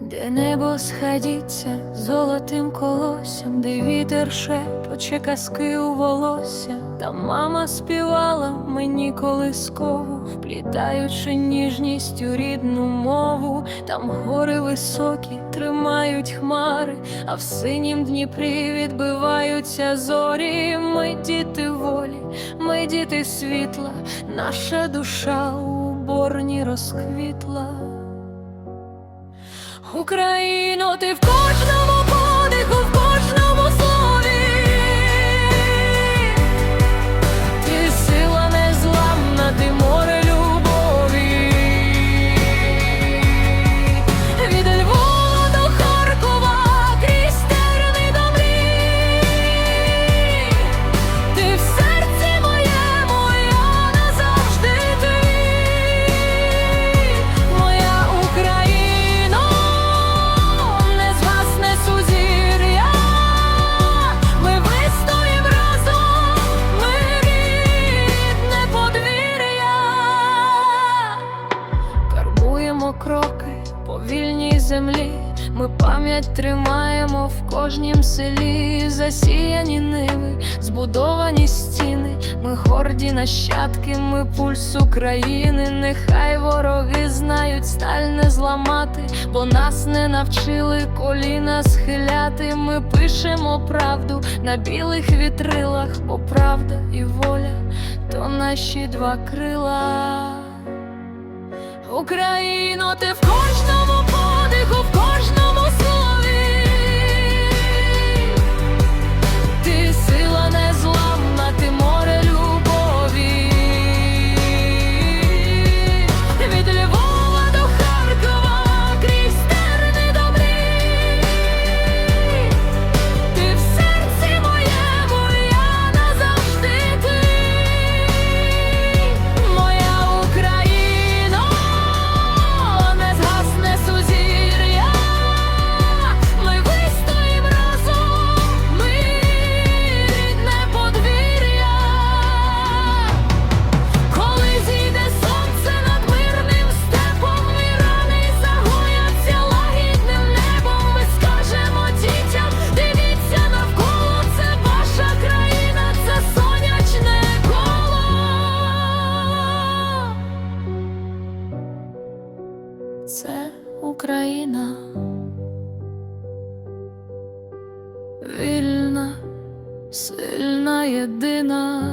Небо сходиться золотим колоссям, де вітер шепоче казки у волосся, та мама співала мені колискову, вплітаючи ніжністю рідну мову, там гори високі тримають хмари, а в синім Дніпрі відбиваються зорі. Ми діти волі, ми діти світла, наша душа у борні розквітла. Україно, ти в кожному Кроки по вільній землі. Ми пам'ять тримаємо в кожнім селі, засіяні ниви, збудовані стіни. Ми горді нащадки, ми пульс України. Нехай вороги знають сталь не зламати, бо нас не навчили коліна схиляти. Ми пишемо правду на білих вітрилах, бо правда і воля то наші два крила. Україно, ти в кожному Це Україна. Вільна, сильна, єдина.